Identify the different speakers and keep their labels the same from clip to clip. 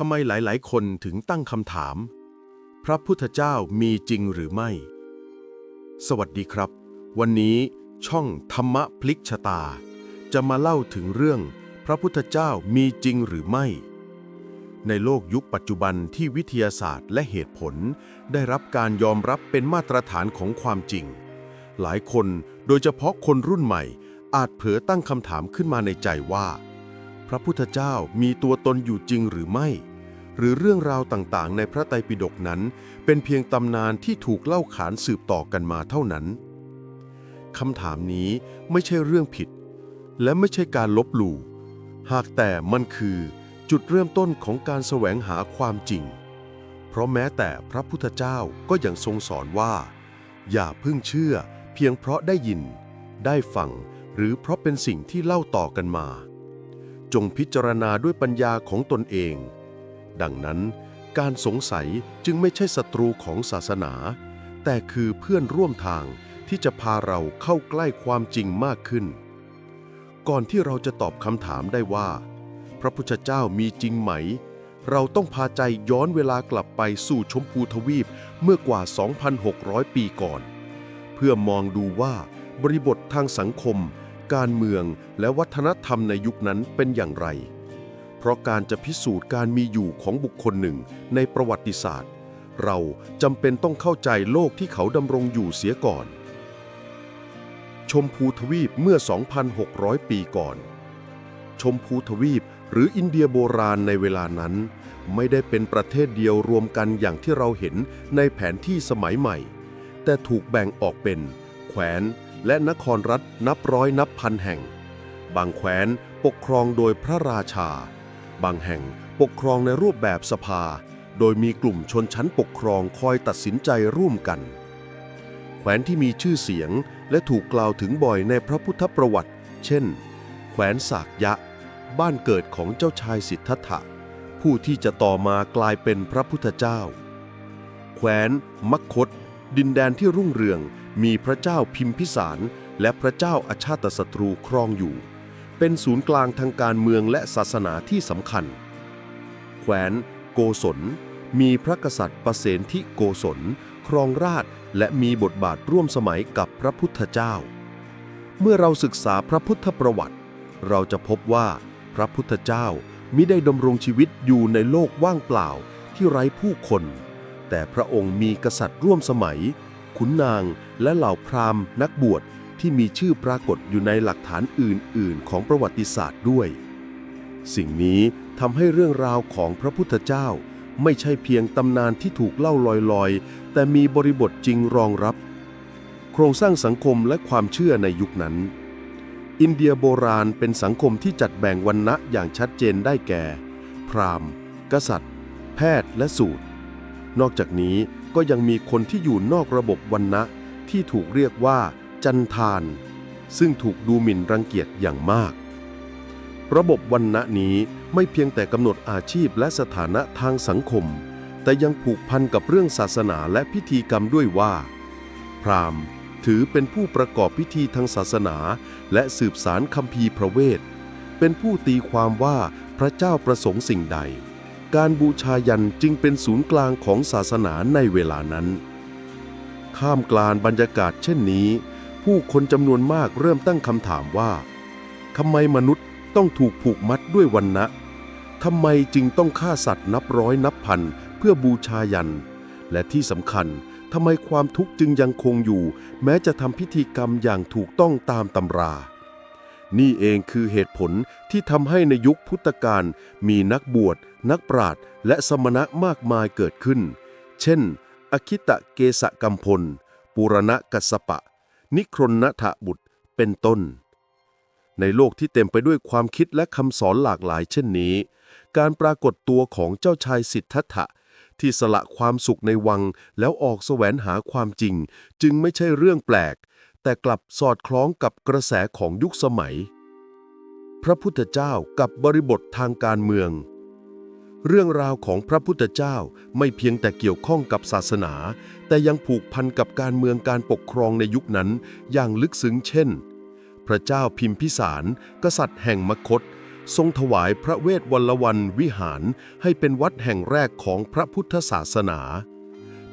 Speaker 1: ทำไมหลายๆ คนถึงตั้งคำถาม พระพุทธเจ้ามีจริงหรือไม่ สวัสดีครับ วันนี้ช่องธรรมะพลิกชะตา จะมาเล่าถึงเรื่องพระพุทธเจ้ามีจริงหรือไม่ ในโลกยุคปัจจุบันที่วิทยาศาสตร์และเหตุผล ได้รับการยอมรับเป็นมาตรฐานของความจริง หลายคนโดยเฉพาะคนรุ่นใหม่ อาจเผลอตั้งคำถามขึ้นมาในใจว่า พระพุทธเจ้ามีตัวตนอยู่จริงหรือไม่ หรือเรื่องราวต่างๆ ในพระไตรปิฎกนั้น เป็นเพียงตำนานที่ถูกเล่าขานสืบต่อกันมาเท่านั้นคำถามนี้ไม่ใช่เรื่องผิด และไม่ใช่การลบหลู่ หากแต่มันคือจุดเริ่มต้นของการแสวงหาความจริง เพราะแม้แต่พระพุทธเจ้าก็ยังทรงสอนว่า อย่าพิ่งเชื่อเพียงเพราะได้ยิน ได้ฟัง หรือเพราะเป็นสิ่งที่เล่าต่อกันมา จงพิจารณาด้วยปัญญาของตนเอง ดังนั้น การสงสัยจึงไม่ใช่ศัตรูของศาสนา แต่คือเพื่อนร่วมทางที่จะพาเราเข้าใกล้ความจริงมากขึ้น ก่อนที่เราจะตอบคำถามได้ว่า พระพุทธเจ้ามีจริงไหม เราต้องพาใจย้อนเวลากลับไปสู่ชมพูทวีปเมื่อกว่า 2,600 ปีก่อน เพื่อมองดูว่าบริบททางสังคม การเมืองและวัฒนธรรมในยุคนั้นเป็นอย่างไร เพราะการจะพิสูจน์การมีอยู่ของบุคคลหนึ่งในประวัติศาสตร์ เราจำเป็นต้องเข้าใจโลกที่เขาดำรงอยู่เสียก่อน ชมพูทวีปเมื่อ 2,600 ปีก่อน ชมพูทวีปหรืออินเดียโบราณในเวลานั้น ไม่ได้เป็นประเทศเดียวรวมกันอย่างที่เราเห็นในแผนที่สมัยใหม่ แต่ถูกแบ่งออกเป็น แขวน และนครรัฐนับร้อยนับพันแห่ง บางแขวนปกครองโดยพระราชา บางแห่งปกครองในรูปแบบสภา โดยมีกลุ่มชนชั้นปกครองคอยตัดสินใจร่วมกันแขวนที่มีชื่อเสียงและถูกกล่าวถึงบ่อยในพระพุทธประวัติ เช่นแขวนสากยะ บ้านเกิดของเจ้าชายสิทธัตถะ ผู้ที่จะต่อมากลายเป็นพระพุทธเจ้าแขวนมัคคตดินแดนที่รุ่งเรือง มีพระเจ้าพิมพิสาร และพระเจ้าอาชาตศัตรูครองอยู่ เป็นศูนย์กลางทางการเมืองและศาสนาที่สำคัญ แขวนโกศล มีพระกษัตริย์ประเสนทิโกศล ครองราชและมีบทบาทร่วมสมัยกับพระพุทธเจ้า เมื่อเราศึกษาพระพุทธประวัติ เราจะพบว่าพระพุทธเจ้ามิได้ดำรงชีวิตอยู่ในโลกว่างเปล่าที่ไร้ผู้คน แต่พระองค์มีกษัตริย์ร่วมสมัย ขุนนาง และเหล่าพราหมณ์ นักบวชที่มีชื่อปรากฏอยู่ในหลักฐานอื่น ๆ ของประวัติศาสตร์ด้วย สิ่งนี้ทำให้เรื่องราวของพระพุทธเจ้า ไม่ใช่เพียงตำนานที่ถูกเล่าลอย ๆ แต่มีบริบทจริงรองรับ โครงสร้างสังคมและความเชื่อในยุคนั้น อินเดียโบราณเป็นสังคมที่จัดแบ่งวรรณะอย่างชัดเจนได้แก่ พราหมณ์ กษัตริย์ แพทย์และสูตร นอกจากนี้ก็ยังมีคนที่อยู่นอกระบบวรรณะที่ถูกเรียกว่า จันทาน ซึ่งถูกดูหมิ่นรังเกียจอย่างมาก ระบบวรรณะนี้ไม่เพียงแต่กำหนดอาชีพและสถานะทางสังคม แต่ยังผูกพันกับเรื่องศาสนาและพิธีกรรมด้วยว่า พราหมณ์ถือเป็นผู้ประกอบพิธีทางศาสนาและสืบสารคัมภีร์พระเวท เป็นผู้ตีความว่าพระเจ้าประสงค์สิ่งใด การบูชายันจึงเป็นศูนย์กลางของศาสนาในเวลานั้น ข้ามกลานบรรยากาศเช่นนี้ ผู้คนจำนวนมากเริ่มตั้งคำถามว่าทำไมมนุษย์ต้องถูกผูกมัดด้วยวันนะทำไมจึงต้องฆ่าสัตว์นับร้อยนับพันเพื่อบูชายัน และที่สำคัญทำไมความทุกข์จึงยังคงอยู่ แม้จะทำพิธีกรรมอย่างถูกต้องตามตำรา นี่เองคือเหตุผลที่ทำให้ในยุคพุทธกาลมีนักบวช นักปราชญ์และสมณะมากมายเกิดขึ้น เช่น อคิตะเกสกัมพล ปุรณะกัสปะ นิครนทะบุตร เป็นต้น ในโลกที่เต็มไปด้วยความคิดและคำสอนหลากหลายเช่นนี้ การปรากฏตัวของเจ้าชายสิทธัตถะที่สละความสุขในวังแล้วออกแสวงหาความจริง จึงไม่ใช่เรื่องแปลก แต่กลับสอดคล้องกับกระแสของยุคสมัย พระพุทธเจ้ากับบริบททางการเมือง เรื่องราวของพระพุทธเจ้าไม่เพียงแต่เกี่ยวข้องกับศาสนา แต่ยังผูกพันกับการเมืองการปกครองในยุคนั้นอย่างลึกซึ้งเช่น พระเจ้าพิมพิสาร กษัตริย์แห่งมคต
Speaker 2: ทรงถวายพระเวทวัลวันวิหารให้เป็นวัดแห่งแรกของพระพุทธศาสนา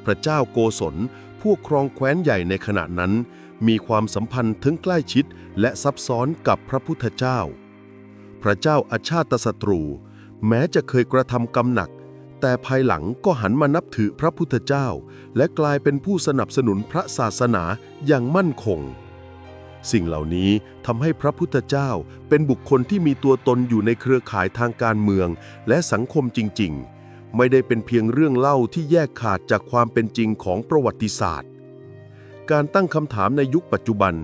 Speaker 2: พระเจ้าโกศลผู้ครองแคว้นใหญ่ในขณะนั้น มีความสัมพันธ์ถึงใกล้ชิดและซับซ้อนกับพระพุทธเจ้า พระเจ้าอาชาตศัตรู แม้จะเคยกระทำกรรมหนัก แต่ภายหลังก็หันมานับถือพระพุทธเจ้า และกลายเป็นผู้สนับสนุนพระศาสนาอย่างมั่นคง สิ่งเหล่านี้ทำให้พระพุทธเจ้าเป็นบุคคลที่มีตัวตนอยู่ในเครือข่ายทางการเมืองและสังคมจริง ๆ ไม่ได้เป็นเพียงเรื่องเล่าที่แยกขาดจากความเป็นจริงของประวัติศาสตร์ การตั้งคำถามในยุคปัจจุบัน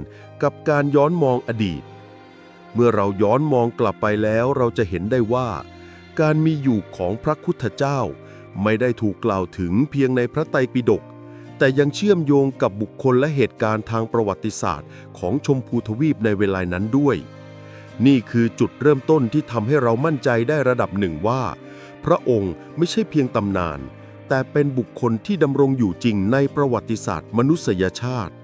Speaker 2: กับการย้อนมองอดีต เมื่อเราย้อนมองกลับไปแล้วเราจะเห็นได้ว่า การมีอยู่ของพระพุทธเจ้า ไม่ได้ถูกกล่าวถึงเพียงในพระไตรปิฎกแต่ยังเชื่อมโยงกับบุคคลและเหตุการณ์ทางประวัติศาสตร์ ของชมพูทวีปในเวลานั้นด้วย นี่คือจุดเริ่มต้นที่ทำให้เรามั่นใจได้ระดับหนึ่งว่า พระองค์ไม่ใช่เพียงตำนาน แต่เป็นบุคคลที่ดำรงอยู่จริงในประวัติศาสตร์มนุษยชาติ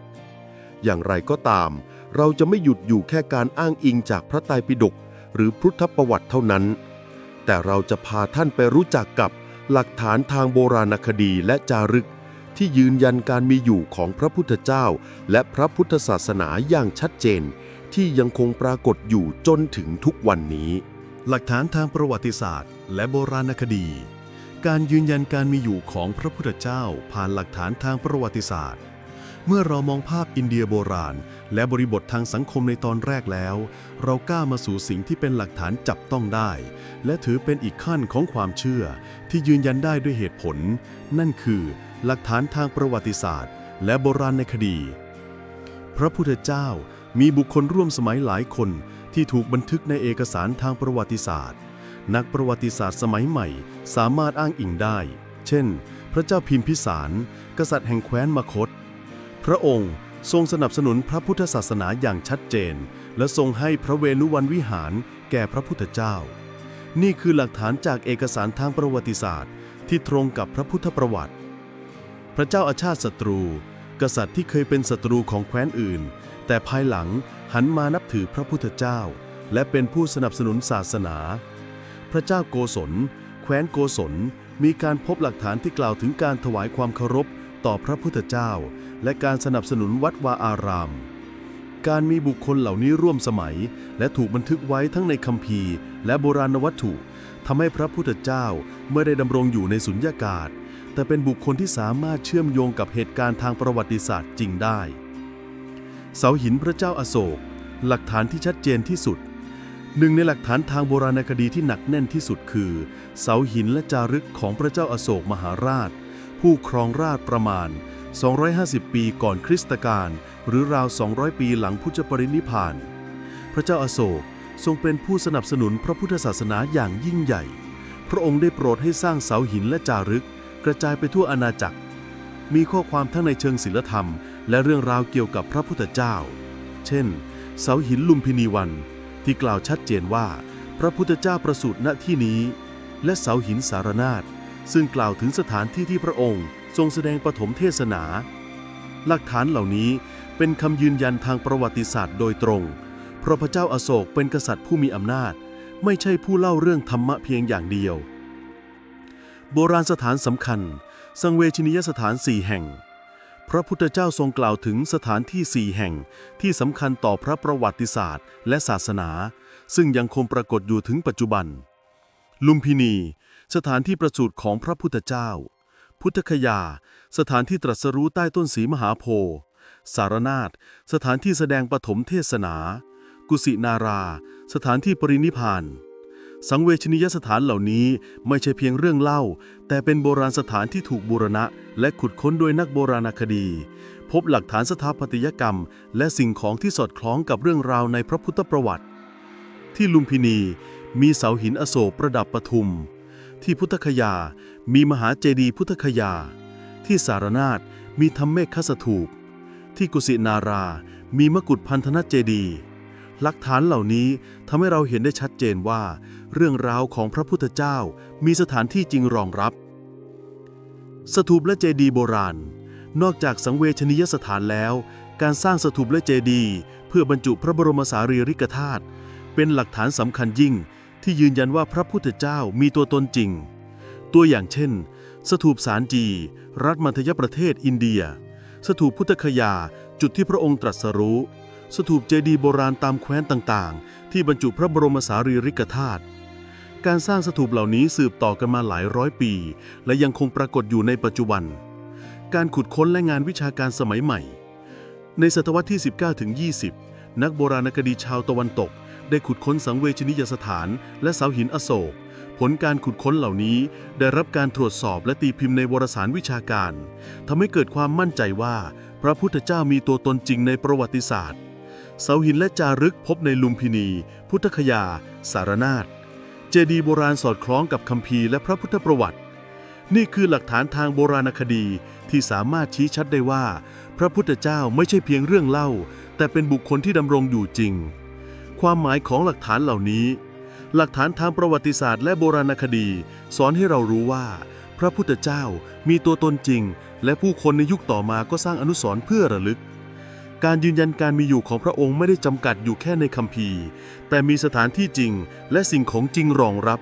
Speaker 2: อย่างไรก็ตาม เราจะไม่หยุดอยู่แค่การอ้างอิงจากพระไตรปิฎกหรือพุทธประวัติเท่านั้น แต่เราจะพาท่านไปรู้จักกับหลักฐานทางโบราณคดีและจารึก ที่ยืนยันการมีอยู่ของพระพุทธเจ้า และพระพุทธศาสนาอย่างชัดเจน ที่ยังคงปรากฏอยู่จนถึงทุกวันนี้
Speaker 1: หลักฐานทางประวัติศาสตร์ และโบราณคดี การยืนยันการมีอยู่ของพระพุทธเจ้าผ่านหลักฐานทางประวัติศาสตร์ เมื่อเรามองภาพอินเดียโบราณ และบริบททางสังคมในตอนแรกแล้ว เรากล้ามาสู่สิ่งที่เป็นหลักฐานจับต้องได้ และถือเป็นอีกขั้นของความเชื่อ ที่ยืนยันได้ด้วยเหตุผล นั่นคือ หลักฐานทางประวัติศาสตร์ และโบราณในคดี พระพุทธเจ้ามีบุคคลร่วมสมัยหลายคนที่ถูกบันทึกในเอกสารทางประวัติศาสตร์ นักประวัติศาสตร์สมัยใหม่ สามารถอ้างอิงได้ เช่น พระเจ้าพิมพิสาร กษัตริย์แห่งแคว้นมคต พระองค์ทรงสนับสนุนพระพุทธศาสนาอย่างชัดเจน และทรงให้พระเวฬุวันวิหารแก่พระพุทธเจ้า นี่คือหลักฐานจากเอกสารทางประวัติศาสตร์ ที่ตรงกับพระพุทธประวัติ พระเจ้าอาชาติศัตรู กษัตริย์ที่เคยเป็นศัตรูของแคว้นอื่น แต่ภายหลังหันมานับถือพระพุทธเจ้า และเป็นผู้สนับสนุนศาสนา พระเจ้าโกศล แคว้นโกศล มีการพบหลักฐานที่กล่าวถึงการถวายความเคารพต่อพระพุทธเจ้า และการสนับสนุนวัดวาอาราม การมีบุคคลเหล่านี้ร่วมสมัย และถูกบันทึกไว้ทั้งในคัมภีร์ และโบราณวัตถุทำให้พระพุทธเจ้าไม่ได้ดำรงอยู่ในสุญญากาศ แต่เป็นบุคคลที่สามารถเชื่อมโยงกับเหตุการณ์ทางประวัติศาสตร์จริงได้ เสาหินพระเจ้าอาโศก หลักฐานที่ชัดเจนที่สุด หนึ่งในหลักฐานทางโบราณคดีที่หนักแน่นที่สุดคือ เสาหินและจารึกของพระเจ้าอาโศกมหาราช ผู้ครองราชประมาณ 250 ปีก่อนคริสตกาลหรือราว 200 ปีหลังพุทธปรินิพพาน พระเจ้าอาโศกทรงเป็นผู้สนับสนุนพระพุทธศาสนาอย่างยิ่งใหญ่ พระองค์ได้โปรดให้สร้างเสาหินและจารึก กระจายไปทั่วอาณาจักร มีข้อความทั้งในเชิงศิลธรรม และเรื่องราวเกี่ยวกับพระพุทธเจ้า เช่น เสาหินลุมพินีวัน ที่กล่าวชัดเจนว่า พระพุทธเจ้าประสูติณที่นี้ และเสาหินสารนาฏซึ่งกล่าวถึงสถานที่ที่พระองค์ ทรงแสดงปฐมเทศนา หลักฐานเหล่านี้เป็นคำยืนยันทางประวัติศาสตร์โดยตรง เพราะพระเจ้าอาโศกเป็นกษัตริย์ผู้มีอำนาจ ไม่ใช่ผู้เล่าเรื่องธรรมะเพียงอย่างเดียว โบราณสถานสำคัญ สังเวชนียสถานสี่แห่ง พระพุทธเจ้าทรงกล่าวถึงสถานที่สี่แห่งที่สำคัญต่อพระประวัติศาสตร์และศาสนา ซึ่งยังคงปรากฏอยู่ถึงปัจจุบัน ลุมพินี สถานที่ประสูติของพระพุทธเจ้า พุทธคยา สถานที่ตรัสรู้ใต้ต้นสีมหาโพธิ์ สารนาฏ สถานที่แสดงปฐมเทศนา กุสินารา สถานที่ปรินิพพาน สังเวชนียสถานเหล่านี้ไม่ใช่เพียงเรื่องเล่า แต่เป็นโบราณสถานที่ถูกบูรณะ และขุดค้นโดยนักโบราณคดี พบหลักฐานสถาปัตยกรรม และสิ่งของที่สอดคล้องกับเรื่องราวในพระพุทธประวัติ ที่ลุมพินีมีเสาหินอโศกประดับปทุม ที่พุทธคยา มีมหาเจดีย์พุทธคยา ที่สารนาฏมีธรรมเมฆคสถูป ที่กุสินารา มีมกุฏพันธนเจดีย์ หลักฐานเหล่านี้ทำให้เราเห็นได้ชัดเจนว่า เรื่องราวของพระพุทธเจ้ามีสถานที่จริงรองรับ สถูปและเจดีย์โบราณ นอกจากสังเวชนียสถานแล้ว การสร้างสถูปและเจดีย์เพื่อบรรจุพระบรมสารีริกธาตุเป็นหลักฐานสำคัญยิ่งที่ยืนยันว่าพระพุทธเจ้ามีตัวตนจริง ตัวอย่างเช่น สถูปสารจี รัฐมัธยประเทศอินเดีย สถูปพุทธคยาจุดที่พระองค์ตรัสรู้ สถูปเจดีย์โบราณตามแคว้นต่างๆ ที่บรรจุพระบรมสารีริกธาตุการสร้างสถูปเหล่านี้สืบต่อกันมาหลายร้อยปี และยังคงปรากฏอยู่ในปัจจุบัน การขุดค้นและงานวิชาการสมัยใหม่ ในศตวรรษที่ 19ถึง20 นักโบราณคดีชาวตะวันตก ได้ขุดค้นสังเวชนียสถานและเสาหินอโศก ผลการขุดค้นเหล่านี้ได้รับการตรวจสอบและตีพิมพ์ในวารสารวิชาการทำให้เกิดความมั่นใจว่า พระพุทธเจ้ามีตัวตนจริงในประวัติศาสตร์ เสาหินและจารึกพบในลุมพินี พุทธคยา สารนาถเจดีย์โบราณสอดคล้องกับคัมภีร์และพระพุทธประวัติ นี่คือหลักฐานทางโบราณคดีที่สามารถชี้ชัดได้ว่า พระพุทธเจ้าไม่ใช่เพียงเรื่องเล่า แต่เป็นบุคคลที่ดำรงอยู่จริง ความหมายของหลักฐานเหล่านี้ หลักฐานทางประวัติศาสตร์และโบราณคดี สอนให้เรารู้ว่า พระพุทธเจ้ามีตัวตนจริง และผู้คนในยุคต่อมาก็สร้างอนุสรณ์เพื่อระลึก การยืนยันการมีอยู่ของพระองค์ไม่ได้จำกัดอยู่แค่ในคัมภีร์ แต่มีสถานที่จริงและสิ่งของจริงรองรับ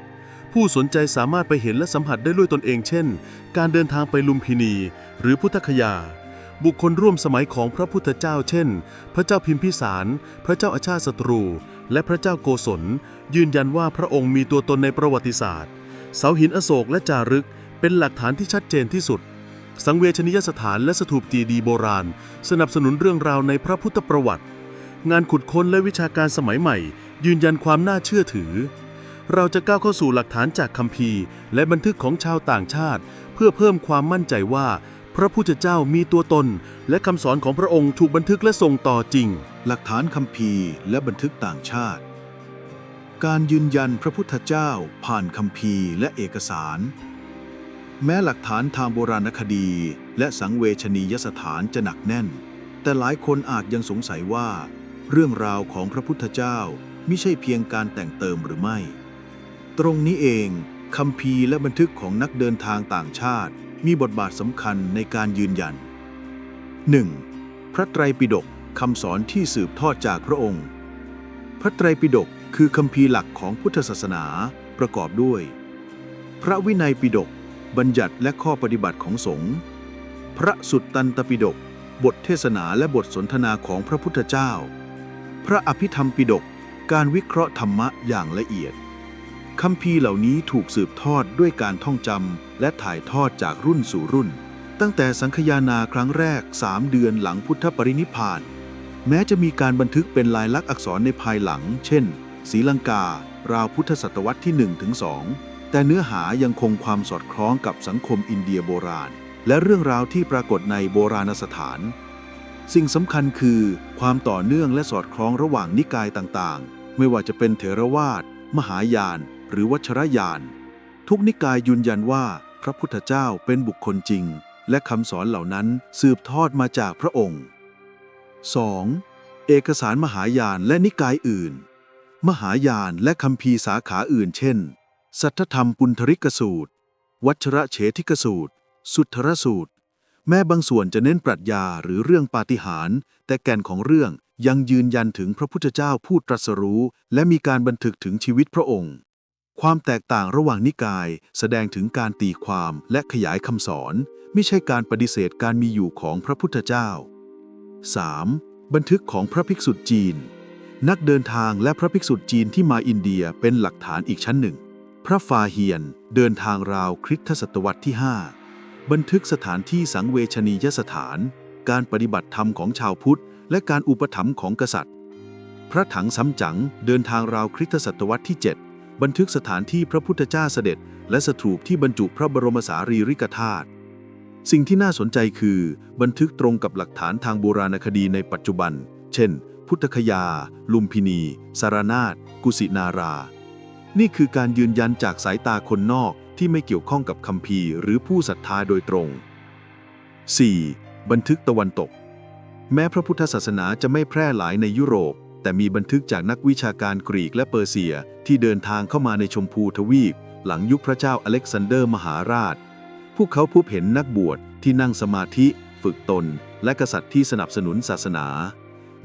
Speaker 1: ผู้สนใจสามารถไปเห็นและสัมผัสได้ด้วยตนเอง เช่น การเดินทางไปลุมพินี หรือพุทธคยา บุคคลร่วมสมัยของพระพุทธเจ้า เช่น พระเจ้าพิมพิสาร พระเจ้าอาชาติศัตรู และพระเจ้าโกศล ยืนยันว่าพระองค์มีตัวตนในประวัติศาสตร์ เสาหินอโศกและจารึก เป็นหลักฐานที่ชัดเจนที่สุด สังเวชนียสถานและสถูปจีดีย์โบราณ สนับสนุนเรื่องราวในพระพุทธประวัติ งานขุดค้นและวิชาการสมัยใหม่ ยืนยันความน่าเชื่อถือ เราจะก้าวเข้าสู่หลักฐานจากคัมภีร์ และบันทึกของชาวต่างชาติ เพื่อเพิ่มความมั่นใจว่า พระพุทธเจ้ามีตัวตน และคำสอนของพระองค์ถูกบันทึกและส่งต่อจริง
Speaker 3: หลักฐานคัมภีร์และบันทึกต่างชาติ การยืนยันพระพุทธเจ้า ผ่านคัมภีร์และเอกสาร แม้หลักฐานทางโบราณคดี และสังเวชนียสถานจะหนักแน่น แต่หลายคนอาจยังสงสัยว่า เรื่องราวของพระพุทธเจ้าไม่ใช่เพียงการแต่งเติมหรือไม่ ตรงนี้เองคัมภีและบันทึกของนักเดินทางต่างชาติ มีบทบาทสำคัญในการยืนยัน 1. พระไตรปิฎกคำสอนที่สืบทอดจากพระองค์ พระไตรปิฎกคือคัมภีหลักของพุทธศาสนาประกอบด้วย พระวินัยปิฎก บัญญัติและข้อปฏิบัติของสงฆ์ พระสุตตันตปิฎก บทเทศนาและบทสนทนาของพระพุทธเจ้า พระอภิธรรมปิฎก การวิเคราะห์ธรรมะอย่างละเอียด คัมภีร์เหล่านี้ถูกสืบทอดด้วยการท่องจำและถ่ายทอดจากรุ่นสู่รุ่น ตั้งแต่สังคยานาครั้งแรก3เดือนหลังพุทธปรินิพาน แม้จะมีการบันทึกเป็นลายลักษณ์อักษรในภายหลัง เช่นศรีลังกา ราวพุทธศตวรรษที่1ถึง2 แต่เนื้อหายังคงความสอดคล้องกับสังคมอินเดียโบราณ และเรื่องราวที่ปรากฏในโบราณสถาน สิ่งสำคัญคือ ความต่อเนื่องและสอดคล้องระหว่างนิกายต่างๆ ไม่ว่าจะเป็นเถรวาท มหายาน หรือวัชรยาน ทุกนิกายยืนยันว่า พระพุทธเจ้าเป็นบุคคลจริง และคำสอนเหล่านั้นสืบทอดมาจากพระองค์ 2. เอกสารมหายานและนิกายอื่น มหายานและคัมภีสาขาอื่น เช่น สัทธธรรมปุณธริกสูตร วัชระเฉทิกสูตร สุทธรสูตร แม้บางส่วนจะเน้นปรัชญาหรือเรื่องปาฏิหาริย์แต่แก่นของเรื่องยังยืนยันถึงพระพุทธเจ้าผู้ตรัสรู้ และมีการบันทึกถึงชีวิตพระองค์ ความแตกต่างระหว่างนิกาย แสดงถึงการตีความและขยายคำสอน ไม่ใช่การปฏิเสธการมีอยู่ของพระพุทธเจ้า 3. บันทึกของพระภิกษุจีน นักเดินทางและพระภิกษุจีนที่มาอินเดียเป็นหลักฐานอีกชั้นหนึ่ง พระฟาเฮียนเดินทางราวคริสตศตวรรษที่ 5 บันทึกสถานที่สังเวชนียสถาน การปฏิบัติธรรมของชาวพุทธ และการอุปถัมภ์ของกษัตริย์ พระถังซำจั๋งเดินทางราวคริสตศตวรรษที่ 7 บันทึกสถานที่พระพุทธเจ้าเสด็จ และสถูปที่บรรจุพระบรมสารีริกธาตุสิ่งที่น่าสนใจคือ บันทึกตรงกับหลักฐานทางโบราณคดีในปัจจุบัน เช่น พุทธคยา ลุมพินี สารนาถกุสินารา นี่คือการยืนยันจากสายตาคนนอกที่ไม่เกี่ยวข้องกับคัมภีร์หรือผู้ศรัทธาโดยตรง 4. บันทึกตะวันตก แม้พระพุทธศาสนาจะไม่แพร่หลายในยุโรป แต่มีบันทึกจากนักวิชาการกรีกและเปอร์เซียที่เดินทางเข้ามาในชมพูทวีป หลังยุคพระเจ้าอเล็กซานเดอร์มหาราช พวกเขาพบเห็นนักบวชที่นั่งสมาธิ ฝึกตน และกษัตริย์ที่สนับสนุนศาสนา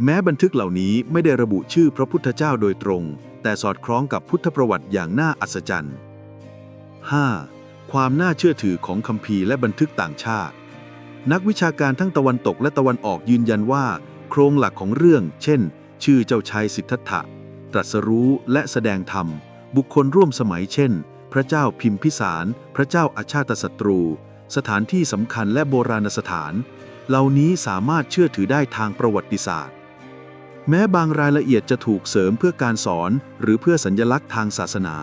Speaker 3: แม้บันทึกเหล่านี้ไม่ได้ระบุชื่อพระพุทธเจ้าโดยตรง แต่สอดคล้องกับพุทธประวัติอย่างน่าอัศจรรย์ 5. ความน่าเชื่อถือของคัมภีร์และบันทึกต่างชาติ นักวิชาการทั้งตะวันตกและตะวันออกยืนยันว่า โครงหลักของเรื่อง เช่น ชื่อเจ้าชายสิทธัตถะ ตรัสรู้และแสดงธรรม บุคคลร่วมสมัยเช่น พระเจ้าพิมพิสาร พระเจ้าอาชาตศัตรู สถานที่สำคัญและโบราณสถาน เหล่านี้สามารถเชื่อถือได้ทางประวัติศาสตร์ แม้บางรายละเอียดจะถูกเสริมเพื่อการสอน หรือเพื่อสัญลักษณ์ทางศาสนา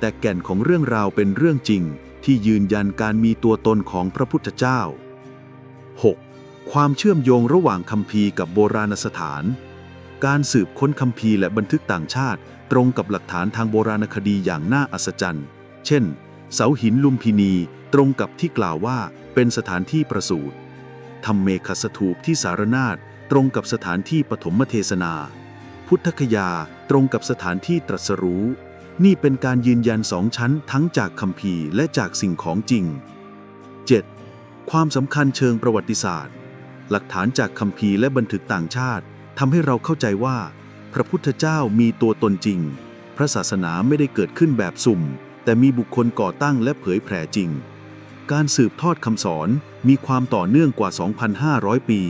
Speaker 3: แต่แก่นของเรื่องราวเป็นเรื่องจริง ที่ยืนยันการมีตัวตนของพระพุทธเจ้า 6. ความเชื่อมโยงระหว่างคัมภีร์กับโบราณสถาน การสืบค้นคัมภีร์และบันทึกต่างชาติ ตรงกับหลักฐานทางโบราณคดีอย่างน่าอัศจรรย์ เช่น เสาหินลุมพินี ตรงกับที่กล่าวว่าเป็นสถานที่ประสูติธรรมเมฆสถูปที่สารนาฏ ตรงกับสถานที่ปฐมเทศนา พุทธคยาตรงกับสถานที่ตรัสรู้ นี่เป็นการยืนยันสองชั้นทั้งจากคัมภีและจากสิ่งของจริง 7. ความสำคัญเชิงประวัติศาสตร์ หลักฐานจากคัมภีและบันทึกต่างชาติทำให้เราเข้าใจว่า พระพุทธเจ้ามีตัวตนจริง พระศาสนาไม่ได้เกิดขึ้นแบบสุ่ม แต่มีบุคคลก่อตั้งและเผยแผ่จริง การสืบทอดคำสอนมีความต่อเนื่องกว่า 2,500 ปี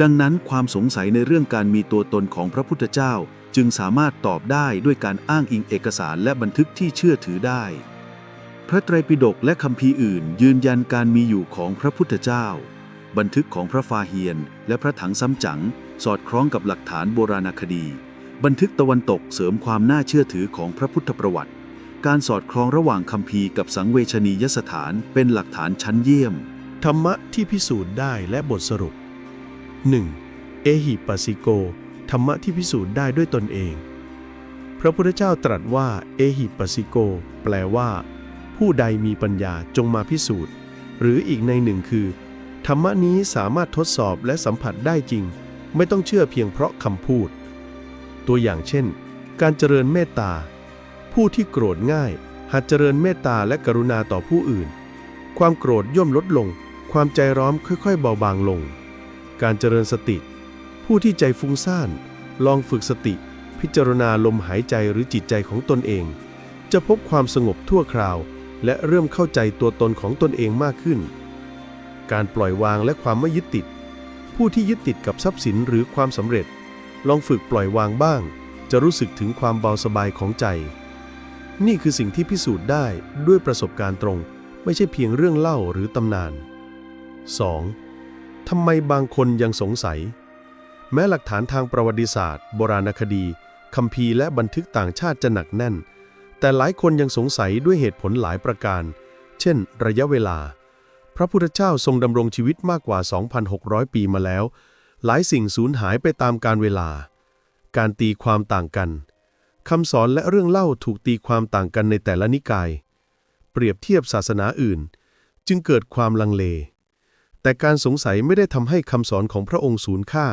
Speaker 3: ดังนั้นความสงสัยในเรื่องการมีตัวตนของพระพุทธเจ้า จึงสามารถตอบได้ด้วยการอ้างอิงเอกสารและบันทึกที่เชื่อถือได้ พระไตรปิฎกและคัมภีอื่น ยืนยันการมีอยู่ของพระพุทธเจ้า บันทึกของพระฟาเฮียน และพระถังซ้ำจั๋งสอดคล้องกับหลักฐานโบราณคดี บันทึกตะวันตกเสริมความน่าเชื่อถือของพระพุทธประวัติ การสอดคล้องระหว่างคัมภีร์กับสังเวชนียสถานเป็นหลักฐานชั้นเยี่ยม
Speaker 1: ธรรมะที่พิสูจน์ได้และบทสรุป 1. เอหิปัสสิโก ธรรมะที่พิสูจน์ได้ด้วยตนเอง พระพุทธเจ้าตรัสว่า เอหิปัสสิโก แปลว่า ผู้ใดมีปัญญาจงมาพิสูจน์ หรืออีกในหนึ่งคือ ธรรมะนี้สามารถทดสอบและสัมผัสได้จริง ไม่ต้องเชื่อเพียงเพราะคำพูด ตัวอย่างเช่น การเจริญเมตตา ผู้ที่โกรธง่าย หัดเจริญเมตตาและกรุณาต่อผู้อื่น ความโกรธย่อมลดลง ความใจร้อนค่อยๆ เบาบางลง การเจริญสติ ผู้ที่ใจฟุ้งซ่าน ลองฝึกสติ พิจารณาลมหายใจหรือจิตใจของตนเอง จะพบความสงบทั่วคราว และเริ่มเข้าใจตัวตนของตนเองมากขึ้น การปล่อยวางและความไม่ยึดติด ผู้ที่ยึดติดกับทรัพย์สินหรือความสำเร็จ ลองฝึกปล่อยวางบ้าง จะรู้สึกถึงความเบาสบายของใจ นี่คือสิ่งที่พิสูจน์ได้ด้วยประสบการณ์ตรง ไม่ใช่เพียงเรื่องเล่าหรือตำนาน 2. ทำไมบางคนยังสงสัย แม้หลักฐานทางประวัติศาสตร์ โบราณคดีคัมภีร์และบันทึกต่างชาติจะหนักแน่น แต่หลายคนยังสงสัยด้วยเหตุผลหลายประการ เช่น ระยะเวลา พระพุทธเจ้าทรงดำรงชีวิตมากกว่า 2,600 ปีมาแล้ว หลายสิ่งสูญหายไปตามกาลเวลา การตีความต่างกันคำสอนและเรื่องเล่าถูกตีความต่างกันในแต่ละนิกาย เปรียบเทียบศาสนาอื่น จึงเกิดความลังเล แต่การสงสัยไม่ได้ทำให้คำสอนของพระองค์สูญค่า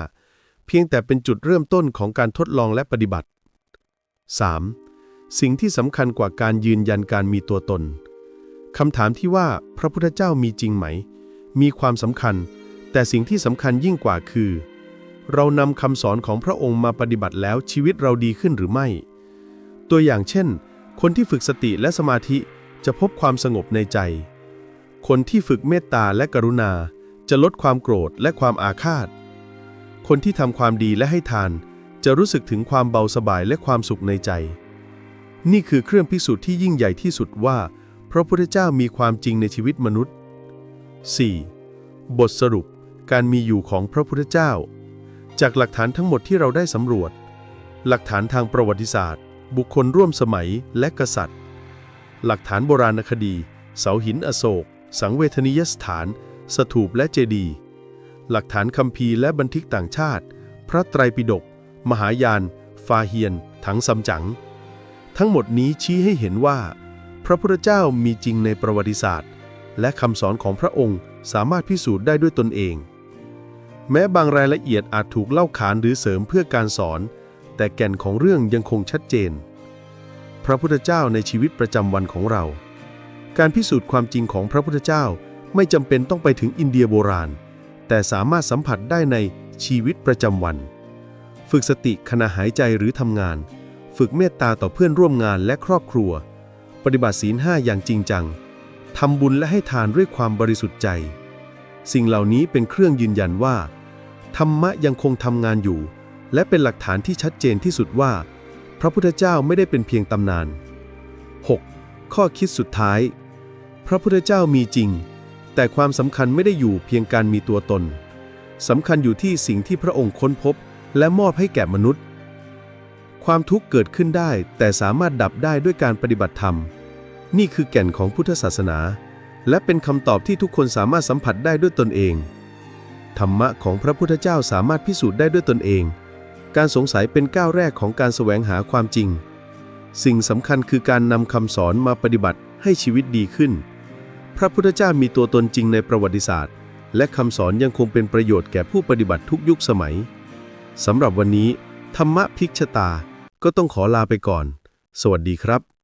Speaker 1: เพียงแต่เป็นจุดเริ่มต้นของการทดลองและปฏิบัติ 3. สิ่งที่สำคัญกว่าการยืนยันการมีตัวตนคำถามที่ว่าพระพุทธเจ้ามีจริงไหม มีความสำคัญ แต่สิ่งที่สำคัญยิ่งกว่าคือ เรานำคำสอนของพระองค์มาปฏิบัติแล้วชีวิตเราดีขึ้นหรือไม่ ตัวอย่างเช่น คนที่ฝึกสติและสมาธิจะพบความสงบในใจ คนที่ฝึกเมตตาและกรุณา จะลดความโกรธและความอาฆาต คนที่ทำความดีและให้ทาน จะรู้สึกถึงความเบาสบายและความสุขในใจ นี่คือเครื่องพิสูจน์ที่ยิ่งใหญ่ที่สุดว่า พระพุทธเจ้ามีความจริงในชีวิตมนุษย์ 4. บทสรุปการมีอยู่ของพระพุทธเจ้า จากหลักฐานทั้งหมดที่เราได้สำรวจ หลักฐานทางประวัติศาสตร์ บุคคลร่วมสมัยและกษัตริย์ หลักฐานโบราณคดี เสาหินอโศก สังเวทนียสถาน สถูปและเจดีย์หลักฐานคัมภีร์และบันทึกต่างชาติ พระไตรปิฎกมหายาน ฟาเฮียน ถังซัมจั๋งทั้งหมดนี้ชี้ให้เห็นว่า พระพุทธเจ้ามีจริงในประวัติศาสตร์ และคำสอนของพระองค์สามารถพิสูจน์ได้ด้วยตนเอง แม้บางรายละเอียดอาจถูกเล่าขานหรือเสริมเพื่อการสอน แต่แก่นของเรื่องยังคงชัดเจน พระพุทธเจ้าในชีวิตประจำวันของเรา การพิสูจน์ความจริงของพระพุทธเจ้า ไม่จำเป็นต้องไปถึงอินเดียโบราณ แต่สามารถสัมผัสได้ในชีวิตประจำวัน ฝึกสติขณะหายใจหรือทำงาน ฝึกเมตตาต่อเพื่อนร่วมงานและครอบครัว ปฏิบัติศีลห้าอย่างจริงจังทำบุญและให้ทานด้วยความบริสุทธิ์ใจ สิ่งเหล่านี้เป็นเครื่องยืนยันว่า ธรรมะยังคงทำงานอยู่ และเป็นหลักฐานที่ชัดเจนที่สุดว่า พระพุทธเจ้าไม่ได้เป็นเพียงตำนาน 6. ข้อคิดสุดท้าย พระพุทธเจ้ามีจริง แต่ความสำคัญไม่ได้อยู่เพียงการมีตัวตนสำคัญอยู่ที่สิ่งที่พระองค์ค้นพบ และมอบให้แก่มนุษย์ ความทุกข์เกิดขึ้นได้ แต่สามารถดับได้ด้วยการปฏิบัติธรรม นี่คือแก่นของพุทธศาสนา และเป็นคำตอบที่ทุกคนสามารถสัมผัสได้ด้วยตนเอง ธรรมะของพระพุทธเจ้าสามารถพิสูจน์ได้ด้วยตนเอง การสงสัยเป็นก้าวแรกของการแสวงหาความจริง สิ่งสำคัญคือการนำคำสอนมาปฏิบัติให้ชีวิตดีขึ้น พระพุทธเจ้ามีตัวตนจริงในประวัติศาสตร์ และคำสอนยังคงเป็นประโยชน์แก่ผู้ปฏิบัติทุกยุคสมัยสำหรับวันนี้ ธรรมะพิกชตา ก็ต้องขอลาไปก่อน สวัสดีครับ